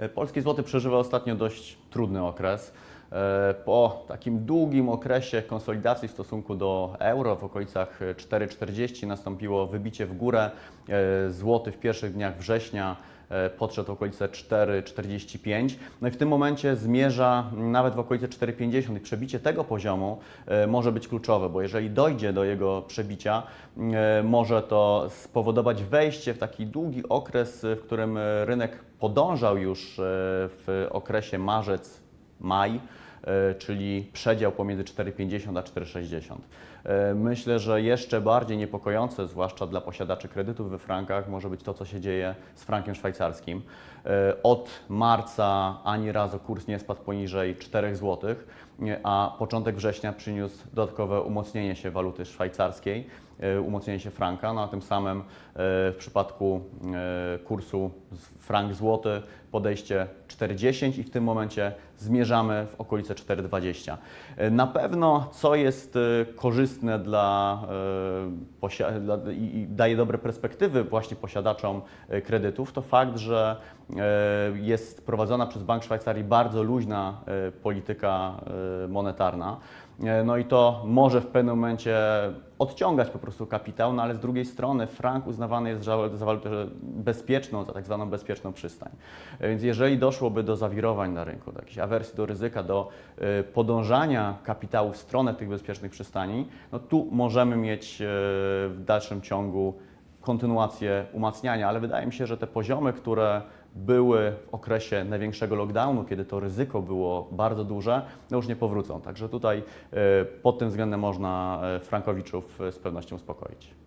E, Polski złoty przeżywa ostatnio dość trudny okres. E, Po takim długim okresie konsolidacji w stosunku do euro w okolicach 4,40 nastąpiło wybicie w górę. E, Złoty w pierwszych dniach września e, podszedł w okolice 4,45. No i w tym momencie zmierza nawet w okolice 4,50 i przebicie tego poziomu e, może być kluczowe, bo jeżeli dojdzie do jego przebicia, e, może to spowodować wejście w taki długi okres, w którym e, rynek podążał już e, w okresie marzec, maj, e, czyli przedział pomiędzy 4,50 a 4,60. E, Myślę, że jeszcze bardziej niepokojące, zwłaszcza dla posiadaczy kredytów we frankach, może być to, co się dzieje z frankiem szwajcarskim. E, Od marca ani razu kurs nie spadł poniżej 4 zł, a początek września przyniósł dodatkowe umocnienie się waluty szwajcarskiej, e, umocnienie się franka, no a tym samym e, w przypadku e, kursu frank złoty podejście 4,10 i w tym momencie zmierzamy w okolice 4,20. E, Na pewno co jest e, korzystne dla, e, i daje dobre perspektywy właśnie posiadaczom e, kredytów, to fakt, że e, jest prowadzona przez Bank Szwajcarii bardzo luźna e, polityka e, monetarna. E, No i to może w pewnym momencie odciągać po prostu kapitał, no ale z drugiej strony frank uznawany jest za walutę bezpieczną, za tak zwaną bezpieczną przystań. E, Więc jeżeli doszłoby do zawirowań na rynku, do jakiejś awersji do ryzyka, do e, podążania kapitału w stronę tych bezpiecznych przystani, no tu możemy mieć w dalszym ciągu kontynuację umacniania, ale wydaje mi się, że te poziomy, które były w okresie największego lockdownu, kiedy to ryzyko było bardzo duże, no już nie powrócą. Także tutaj e, pod tym względem można e, frankowiczów e, z pewnością uspokoić.